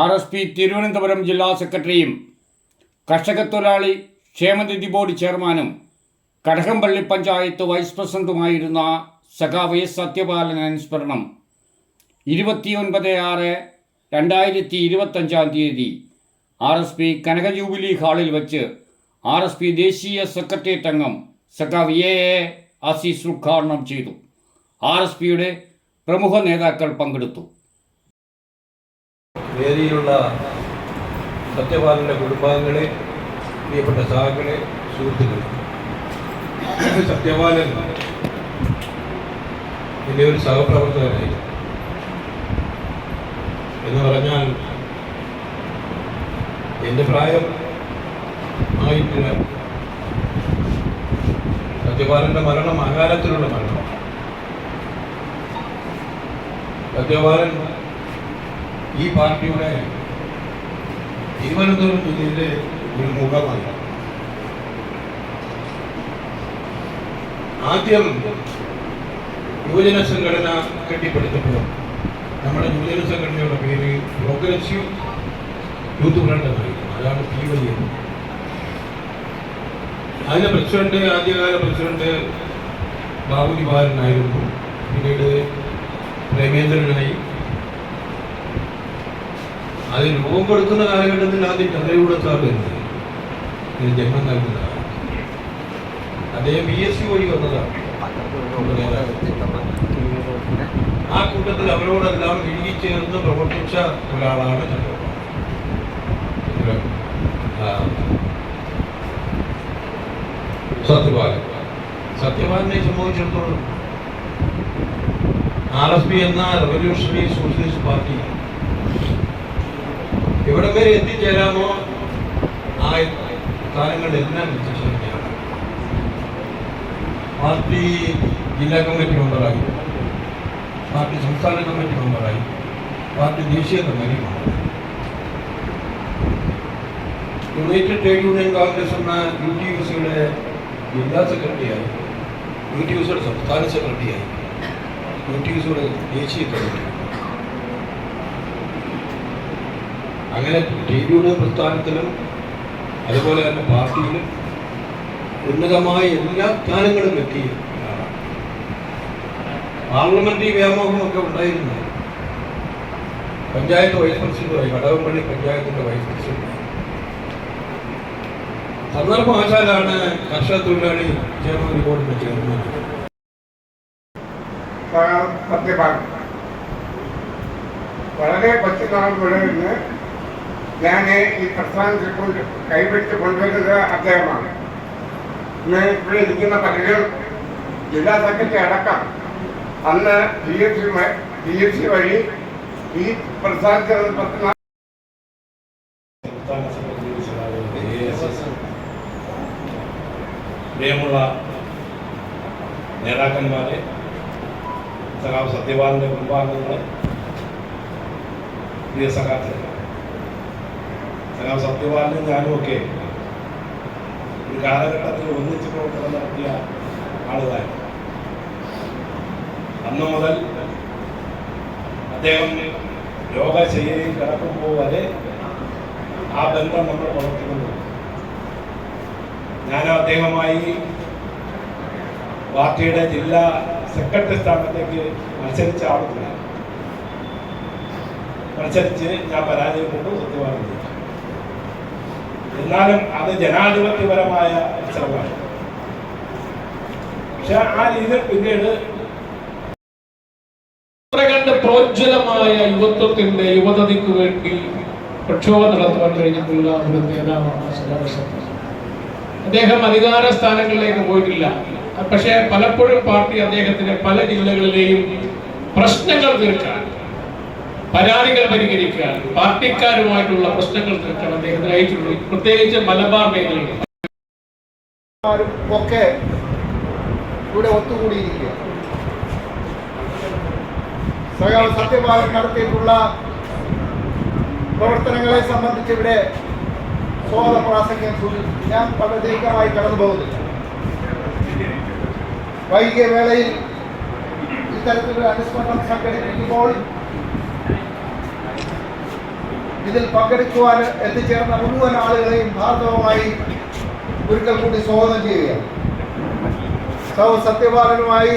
R S P Thiruvananthapuram ജില്ലാ സെക്രട്ടറിയും കർഷകത്തൊഴിലാളി ക്ഷേമനിധി ബോർഡ് ചെയർമാനും കടകംപള്ളി പഞ്ചായത്ത് വൈസ് പ്രസിഡന്റുമായിരുന്ന സഖാവ് എസ് സത്യപാലൻ അനുസ്മരണം ഇരുപത്തിയൊൻപത് ആറ് രണ്ടായിരത്തി ഇരുപത്തഞ്ചാം തീയതി R S P Kanaka jubilee ഹാളിൽ വച്ച് ആർ എസ് പി ദേശീയ സെക്രട്ടേറിയറ്റ് അംഗം സഖാവ് എ എ അസീസ് ഉദ്ഘാടനം ചെയ്തു. ആർ എസ് പിയുടെ പ്രമുഖ നേതാക്കൾ പങ്കെടുത്തു. വേദിയിലുള്ള സത്യപാലന്റെ കുടുംബാംഗങ്ങളെ പ്രിയപ്പെട്ട സഹാക്കളെ സുഹൃത്തുക്കളെ. സത്യപാലൻ എന്റെ ഒരു സഹപ്രവർത്തകനായി. എന്ന് പറഞ്ഞാൽ എന്റെ പ്രായം ആയിട്ടില്ല. സത്യപാലന്റെ മരണം അകാലത്തിലുള്ള മരണം. സത്യപാലൻ ഈ പാർട്ടിയുടെ തിരുവനന്തപുരം ജില്ലയിലെ ഒരു മുഖമല്ല ആദ്യം യുവജന സംഘടന കെട്ടിപ്പടുത്തപ്പോൾ നമ്മുടെ യുവജന സംഘടനയുടെ പേര് പ്രോഗ്രസീവ് യൂത്ത് ഫ്രണ്ട് എന്നായിരുന്നു അതാണ് പി വൈ എം അതിന്റെ പ്രസിഡന്റ് ആദ്യകാല പ്രസിഡന്റ് ബാബുജി ബാലനായിരുന്നു പിന്നീട് പ്രേമേന്ദ്രനായി. അത് രൂപം കൊടുക്കുന്ന കാലഘട്ടത്തിൽ ആദ്യം വരുന്നത് ഇതിന് ജന്മം നൽകുന്നതാണ്. അദ്ദേഹം ബി എസ് സി വഴി വന്നതാണ്. ആ കൂട്ടത്തിൽ അവരോടെല്ലാം ഇഴുകിച്ചേർന്ന് പ്രവർത്തിച്ച ഒരാളാണ് സത്യപാലൻ. സത്യപാലനെ സംബന്ധിച്ചിടത്തോളം ആർ എസ് പി എന്ന റവല്യൂഷണറി സോഷ്യലിസ്റ്റ് പാർട്ടി എവിടെ വരെ എത്തിച്ചേരാമോ? ആ കാര്യങ്ങളെല്ലാം എത്തിച്ചേരുകയാണ് പാർട്ടി ജില്ലാ കമ്മിറ്റി മെമ്പറായി. പാർട്ടി സംസ്ഥാന കമ്മിറ്റി മെമ്പറായി. പാർട്ടി ദേശീയ കമ്മിറ്റി മെമ്പറായി. യുണൈറ്റഡ് ട്രേഡ് യൂണിയൻ കോൺഗ്രസ് എന്ന യു ടി യു സിയുടെ ജില്ലാ സെക്രട്ടറിയായി. യു ടി യു സിയുടെ സംസ്ഥാന സെക്രട്ടറിയായി. യു ടി യു സിയുടെ ദേശീയ കമ്മിറ്റി അങ്ങനെ ടി വിയുടെ പ്രസ്ഥാനത്തിലും അതുപോലെ തന്നെ പാർട്ടിയിലും ഉന്നതമായ എല്ലാ സ്ഥാനങ്ങളും എത്തി. പാർലമെന്ററി വ്യാമോഹമൊക്കെ ഉണ്ടായിരുന്നു. പഞ്ചായത്ത് വൈസ് പ്രസിഡന്റായി കടകംപള്ളി പഞ്ചായത്തിന്റെ വൈസ് പ്രസിഡന്റ് സന്ദർഭവശാലാണ് കർഷക തൊഴിലാളി ക്ഷേമ ബോർഡിന്റെ ചെയർമാൻ. വളരെ പച്ചനാൾ നിന്ന് ഞാൻ ഈ പ്രസ്ഥാനത്തിൽ കൊണ്ട് കൈപിടിച്ച് കൊണ്ടുവരുന്നത് അദ്ദേഹമാണ് ഇന്ന് ഇവിടെ ഇരിക്കുന്ന പലരും ജില്ലാ സെക്രട്ടറി അടക്കം അന്ന് P F C P F C വഴി ഈ പ്രസ്ഥാനത്തിൽ പത്ത് നാ- സംസ്ഥാന സെക്രട്ടറി സഖാവ് ASS. പ്രിയമുള്ള നേതാക്കന്മാരെ സഖാവ് സത്യപാലന്റെ കുടുംബാംഗങ്ങളെ പ്രിയ സഖാക്കളെ സഖാവ് സത്യപാലനും ഞാനും ഒക്കെ ഒരു കാലഘട്ടത്തിൽ ഒന്നിച്ച് പ്രവർത്തനം നടത്തിയ ആളുകളായിരുന്നു. അന്ന് മുതൽ അദ്ദേഹം രോഗശയ്യയിൽ കിടക്കുമ്പോൾ വരെ ആ ബന്ധം നമ്മൾ വളർത്തുന്നു ഞാൻ അദ്ദേഹമായി പാർട്ടിയുടെ ജില്ലാ സെക്രട്ടറി സ്ഥാനത്തേക്ക് മത്സരിച്ച ആളുകളാണ് മത്സരിച്ച് ഞാൻ പരാജയപ്പെട്ടു സത്യവാദം. ചെയ്തു എന്നാലും അത് ജനാധിപത്യപരമായ ശ്രമമാണ് പക്ഷെ ആ രീതിയിൽ പിന്നീട് കണ്ട് പ്രോജ്വലമായ യുവത്വത്തിന്റെ യുവതയ്ക്ക് വേണ്ടി പ്രക്ഷോഭം നടത്തുവാൻ കഴിഞ്ഞിട്ടുള്ള ഒരു നേതാവാണ് അദ്ദേഹം അധികാര സ്ഥാനങ്ങളിലേക്ക് പോയിട്ടില്ല. പക്ഷേ പലപ്പോഴും പാർട്ടി അദ്ദേഹത്തിന്റെ പല ജില്ലകളിലെയും പ്രശ്നങ്ങൾ തീർക്കാൻ പരാതികൾ പരിഹരിക്കുക പാർട്ടിക്കാരുമായിട്ടുള്ള പ്രശ്നങ്ങൾ തീർക്കാൻ അദ്ദേഹത്തിന് അയച്ചിട്ടുണ്ട്. പ്രത്യേകിച്ച് മലബാർ മേഖലയിൽ. ഒക്കെ ഇവിടെ ഒത്തുകൂടിയിരിക്കുക. സഖാവ് സത്യപാലൻ നടത്തിയിട്ടുള്ള പ്രവർത്തനങ്ങളെ സംബന്ധിച്ച് ഇവിടെ സ്വാഗത പ്രാസംഗ്യം സൂചിപ്പിച്ചു ഞാൻ വളരെ ദീർഘമായി കടന്നു പോകുന്നില്ല. വൈകിയ വേളയിൽ ഇത്തരത്തിലൊരു അനുസ്മരണം സംഘടിപ്പിക്കുമ്പോൾ ഇതിൽ പങ്കെടുക്കുവാൻ എത്തിച്ചേർന്ന മുഴുവൻ ആളുകളെയും ഭാർഗവമായി ഒരിക്കൽ കൂടി സ്വാഗതം ചെയ്യുകയാണ്. സൗ സത്യപാലനുമായി